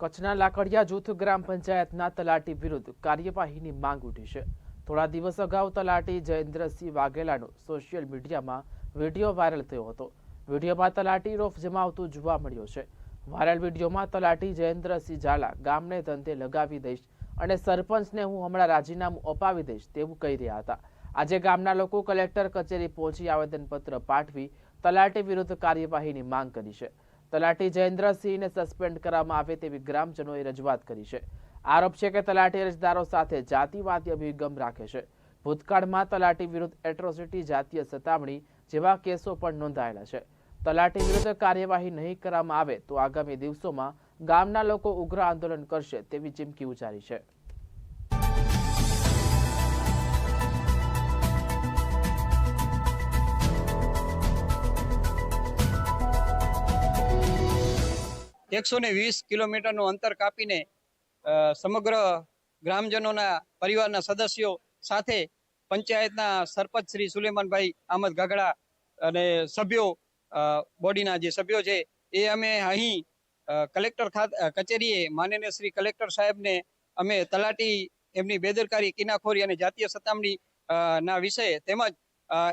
કચ્છના લાકડિયા જૂથ ગ્રામ પંચાયતના તલાટી વિરુદ્ધ કાર્યવાહીની માંગ ઉઠી છે. થોડા દિવસ અગાઉ તલાટી જયેન્દ્રસિંહ વાઘેલાનો સોશિયલ મીડિયામાં વીડિયો વાયરલ થયો હતો. વિડીયોમાં તલાટી રોફ જમાવતું જોવા મળ્યો છે. વાયરલ વિડીયોમાં તલાટી જયેન્દ્રસિંહ ઝાલા ગામને ધંધે લગાવી દઈશ અને સરપંચને હું હમણાં રાજીનામું અપાવી દઈશ તેવું કહી રહ્યા હતા. આજે ગામના લોકો કલેક્ટર કચેરી પહોંચી આવેદનપત્ર પાઠવી તલાટી વિરુદ્ધ કાર્યવાહીની માંગ કરી છે. તલાટી જયેન્દ્રસિંહને સસ્પેન્ડ કરવામાં આવે તેવી ગ્રામજનોએ રજૂઆત કરી છે. આરોપ છે કે તલાટી અરજદારો સાથે જાતિવાદી અભિગમ રાખે છે. ભૂતકાળમાં તલાટી વિરુદ્ધ એટ્રોસિટી જાતીય સતામણી જેવા કેસો પણ નોંધાયેલા છે. તલાટી વિરુદ્ધ કાર્યવાહી નહીં કરવામાં આવે તો આગામી દિવસોમાં ગામના લોકો ઉગ્ર આંદોલન કરશે તેવી ચીમકી ઉચ્ચારી છે. એકસો ને વીસ કિલોમીટરનું અંતર કાપીને સમગ્ર ગ્રામજનોના પરિવારના સદસ્યો સાથે પંચાયતના સરપંચ શ્રી સુલેમાનભાઈ અહમદ ગાગડા અને સભ્યો બોડીના જે સભ્યો છે, એ અમે અહીં કલેક્ટર કચેરીએ માનનીય શ્રી કલેક્ટર સાહેબને અમે તલાટી, એમની બેદરકારી, કિનાખોરી અને જાતીય સતામણી ના વિષય તેમજ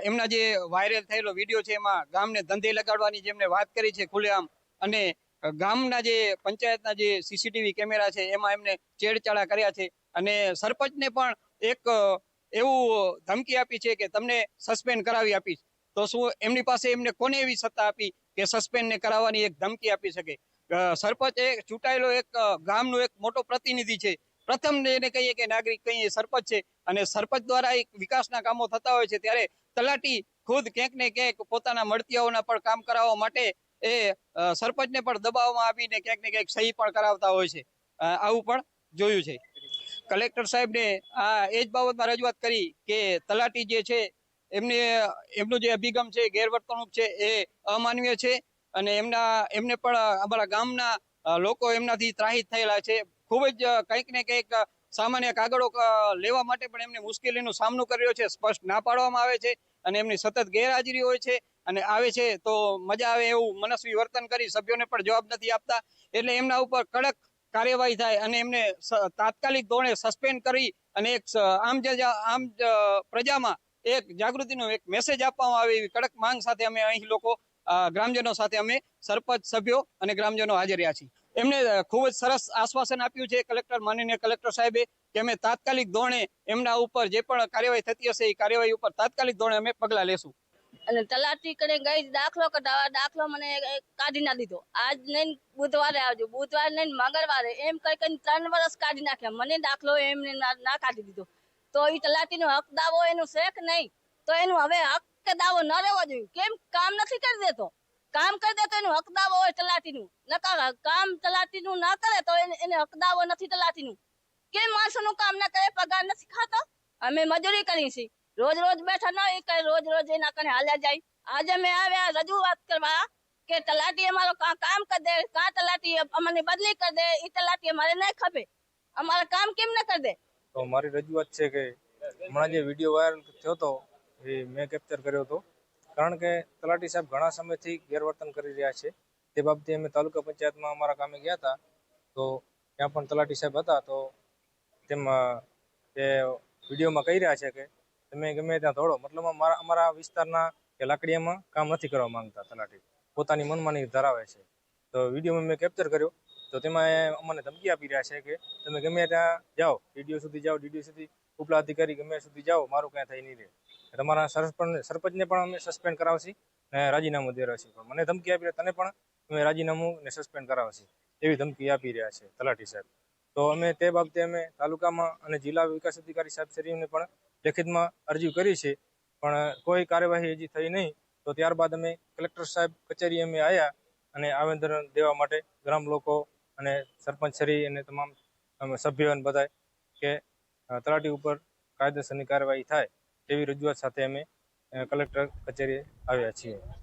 એમના જે વાયરલ થયેલો વીડિયો છે, એમાં ગામને ધંધે લગાડવાની જેમને વાત કરી છે ખુલ્લેઆમ અને ગામના જે પંચાયતના જે સીસીટીવી કેમેરા છે, એમાં એમને ચેડચાળા કર્યા છે. અને સરપંચને પણ એક એવું ધમકી આપી છે કે તમને સસ્પેન્ડ કરાવી આપીશ. તો શું એમની પાસે એમને કોને એવી સત્તા આપી કે સસ્પેન્ડને કરાવવાની એક ધમકી આપી શકે? સરપંચ એ ચૂંટાયેલો એક ગામનો એક મોટો પ્રતિનિધિ છે. પ્રથમ એને કહીએ કે નાગરિક કહીએ સરપંચ છે. અને સરપંચ દ્વારા એક વિકાસના કામો થતા હોય છે, ત્યારે તલાટી ખુદ ક્યાંક ને ક્યાંક પોતાના મળતિયાઓના પણ કામ કરાવવા માટે એ સરપંચને પણ દબાવવામાં આપીને ક્યાંક ને ક્યાંક સહી પણ કરાવતા હોય છે. આવું પણ જોયું છે. કલેક્ટર સાહેબને આ એ જ બાબતમાં રજૂઆત કરી કે તલાટી જે છે, એમને, એમનું જે અભિગમ છે, ગેરવર્તણૂક છે, એ અમાનવીય છે અને એમના, એમને પણ અમારા ગામના લોકો એમનાથી ત્રાહિત થયેલા છે. ખૂબ જ કંઈક ને કંઈક સામાન્ય કાગળો લેવા માટે પણ એમને મુશ્કેલીનો સામનો કર્યો છે, સ્પષ્ટ ના પાડવામાં આવે છે અને એમની સતત ગેરહાજરી હોય છે. અને આવે છે તો મજા આવે એવું મનસ્વી વર્તન કરી સભ્યોને પણ જવાબ નથી આપતા. એટલે એમના ઉપર કડક કાર્યવાહી થાય અને એમને તાત્કાલિક ધોરણે સસ્પેન્ડ કરી અને એક આમ આમ પ્રજામાં એક જાગૃતિનો એક મેસેજ આપવામાં આવે એવી કડક માંગ સાથે અમે અહીં લોકો ગ્રામજનો સાથે અમે સરપંચ, સભ્યો અને ગ્રામજનો હાજર રહ્યા છીએ. એમને ખૂબ જ સરસ આશ્વાસન આપ્યું છે કલેક્ટર, માનનીય કલેક્ટર સાહેબે કે અમે તાત્કાલિક ધોરણે એમના ઉપર જે પણ કાર્યવાહી થતી હશે એ કાર્યવાહી ઉપર તાત્કાલિક ધોરણે અમે પગલાં લેશું. અને તલાટી કને ગઈ દાખલો કઢાવવા દાખલો મને કાઢી ના દીધો. આજ નહીં બુધવારે આવજો. બુધવારે નહીં, મંગળવારે. એમ કઈ કઈ ત્રણ વર્ષ કાઢી નાખ્યા. મને દાખલો એમને ના કાઢી દીધો. તો એ તલાટીનો હક દાવો એનું કે નહીં? તો એનું હવે હક કે દાવો ન રહેવો જોઈએ. કેમ? કામ નથી કરી દેતો. કામ કરી દે તો એનું હક દાવો હોય તલાટીનું. નકા કામ તલાટીનું ના કરે તો એને એને હક દાવો નથી તલાટીનું. કેમ માણસોનું કામ ના કરે? પગાર નથી ખાતો? અમે મજૂરી કરી છીએ. રોજ રોજ બેઠા ન કઈ રોજ રોજ એના કને હાલ્યા જાય. આજે મેં આવ્યા રજૂઆત કરવા કે તલાટી કા- કામ કરી દે, કા તલાટી અમને બદલી કરી દે એ તલાટી અમારે નહીં ખપે. અમારે કામ કેમ ન કરી દે? તો મારી રજૂઆત છે કે હમણાં જે વીડિયો વાયરલ થયો હતો એ મેં કેપ્ચર કર્યો હતો. કારણ કે તલાટી સાહેબ ઘણા સમયથી ગેરવર્તન કરી રહ્યા છે. તે બાબતે અમે તાલુકા પંચાયતમાં અમારા કામે ગયા હતા. તો ત્યાં પણ તલાટી સાહેબ હતા, તો તેમાં તે વિડીયોમાં કહી રહ્યા છે કે તમે ગમે ત્યાં દોડો, મતલબ અમારા અમારા વિસ્તારના કે લાકડીયામાં કામ નથી કરવા માંગતા તલાટી. પોતાની મનમાની ધરાવે છે. તો વિડીયોમાં મેં કેપ્ચર કર્યો. તો તેમાં અમને ધમકી આપી રહ્યા છે કે તમે ગમે ત્યાં જાઓ, ડીડીઓ સુધી જાઓ, ડીડીઓ સુધી, ઉપલા અધિકારી ગમે સુધી જાઓ, મારું ક્યાં થઈ નહીં રહે તમારા સરપંચ, સરપંચને પણ અમે સસ્પેન્ડ કરાવશી ને રાજીનામું દે રહેશે. પણ મને ધમકી આપી રહ્યા, તને પણ અમે રાજીનામું ને સસ્પેન્ડ કરાવશી એવી ધમકી આપી રહ્યા છે તલાટી સાહેબ. તો અમે તે બાબતે અમે તાલુકામાં અને જિલ્લા વિકાસ અધિકારી સાહેબ શ્રીઓને પણ લેખિતમાં અરજી કરી છે, પણ કોઈ કાર્યવાહી હજી થઈ નહીં. તો ત્યારબાદ અમે કલેક્ટર સાહેબ કચેરી અમે આવ્યા અને આવેદન દેવા માટે ગ્રામ લોકો અને સરપંચ શ્રી અને તમામ સભ્યો અને બધાય કે તલાટી ઉપર કાયદેસરની કાર્યવાહી થાય તેવી રજૂઆત સાથે અમે કલેક્ટર કચેરીએ આવ્યા છીએ.